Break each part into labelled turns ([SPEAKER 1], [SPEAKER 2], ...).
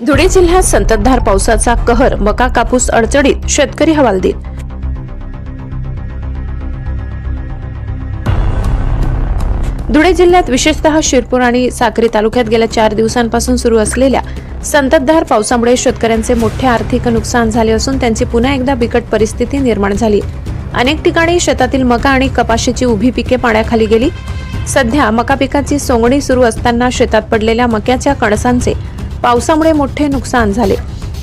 [SPEAKER 1] धुळे जिल्ह्यात संततधार पावसाचा कहर मका कापूस अडचणीत शेतकरी हवालदिल. धुळे जिल्ह्यात विशेषतः शिरपूर आणि साक्री तालुक्यात गेल्या चार दिवसांपासून सुरू असलेल्या संततधार पावसामुळे शेतकऱ्यांचे मोठे आर्थिक नुकसान झाले असून त्यांची पुन्हा एकदा बिकट परिस्थिती निर्माण झाली. अनेक ठिकाणी शेतातील मका आणि कपाशीची उभी पिके पाण्याखाली गेली. सध्या मका पिकाची सोंगणी सुरू असताना शेतात पडलेल्या मक्याच्या कणसांचे पावसामुळे मोठे नुकसान झाले.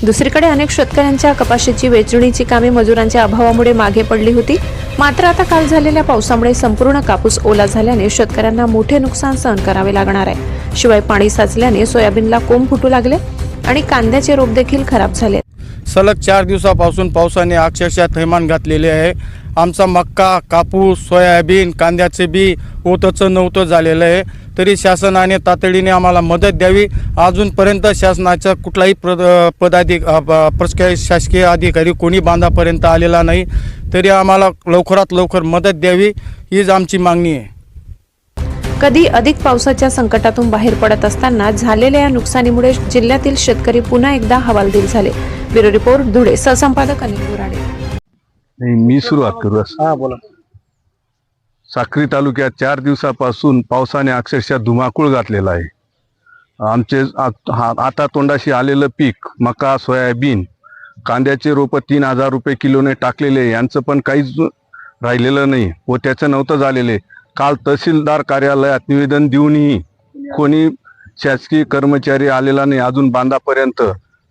[SPEAKER 1] दुसरीकडे अनेक शेतकऱ्यांच्या कपाशीची वेचणीची कामे मजुरांच्या अभावामुळे मागे पडली होती. मात्र आता काल झालेल्या पावसामुळे संपूर्ण कापूस ओला झाल्याने शेतकऱ्यांना मोठे नुकसान सहन करावे लागणार आहे. शिवाय पाणी साचल्याने सोयाबीनला कोंब फुटू लागले आणि कांद्याचे रोप देखील खराब झाले.
[SPEAKER 2] सलग चार दिवसापासून पावसाने अक्षरशः थैमान घातलेले आहे. आमचा मक्का कापूस सोयाबीन कांद्याचे बी ओतचं नव्हतं झालेलं आहे. तरी शासनाने तातडीने आम्हाला मदत द्यावी. अजूनपर्यंत शासनाचा कुठलाही पद पदाधिक प्रशासकीय शासकीय अधिकारी कोणी बांधापर्यंत आलेला नाही. तरी आम्हाला लवकरात लवकर मदत द्यावी हीच आमची मागणी आहे.
[SPEAKER 1] कधी अधिक पावसाच्या संकटातून बाहेर पडत असताना झालेल्या या नुकसानीमुळे जिल्ह्यातील शेतकरी पुन्हा एकदा हवालदिल झाले. ब्युरो रिपोर्ट धुळे सहसंपादक अनिल बोराडे.
[SPEAKER 3] मी सुरुवात करू
[SPEAKER 2] हां बोला.
[SPEAKER 3] साक्री तालुक्यात चार दिवसापासून पावसाने अक्षरशः धुमाकूळ घातलेला आहे. आमचे आ- हा- आता तोंडाशी आलेलं पीक मका सोयाबीन कांद्याचे रोपं तीन हजार रुपये किलोने टाकलेले आहे. यांचं पण काहीच राहिलेलं नाही व त्याचं नव्हतं झालेले काल तहसीलदार कार्यालयात निवेदन देऊनही कोणी शासकीय कर्मचारी आलेला नाही. अजून बांधापर्यंत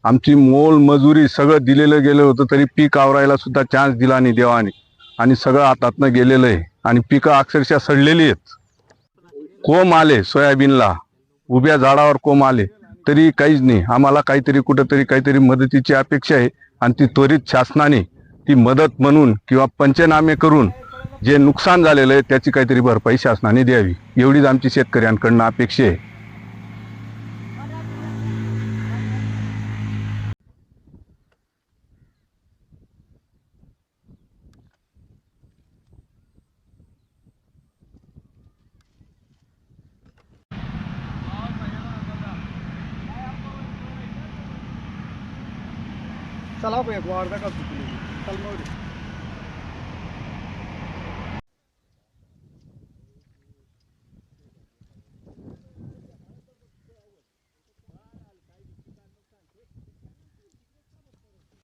[SPEAKER 3] आमची मोल मजुरी सगळं दिलेलं गेलं होतं तरी पीक आवरायला सुद्धा चान्स दिला नाही देवाने. आणि सगळं हातातनं गेलेलं आहे. आणि पिकं अक्षरशः सडलेली आहेत. कोंब आले सोयाबीनला. उभ्या झाडावर कोंब आले. तरी काहीच नाही. आम्हाला काहीतरी कुठंतरी काहीतरी मदतीची अपेक्षा आहे आणि ती त्वरित शासनाने ती मदत म्हणून किंवा पंचनामे करून जे नुकसान झालेलं आहे त्याची काहीतरी भरपाई शासनाने द्यावी. एवढीच आमची शेतकऱ्यांकडनं अपेक्षा आहे.
[SPEAKER 2] चला एक वार्ता का चल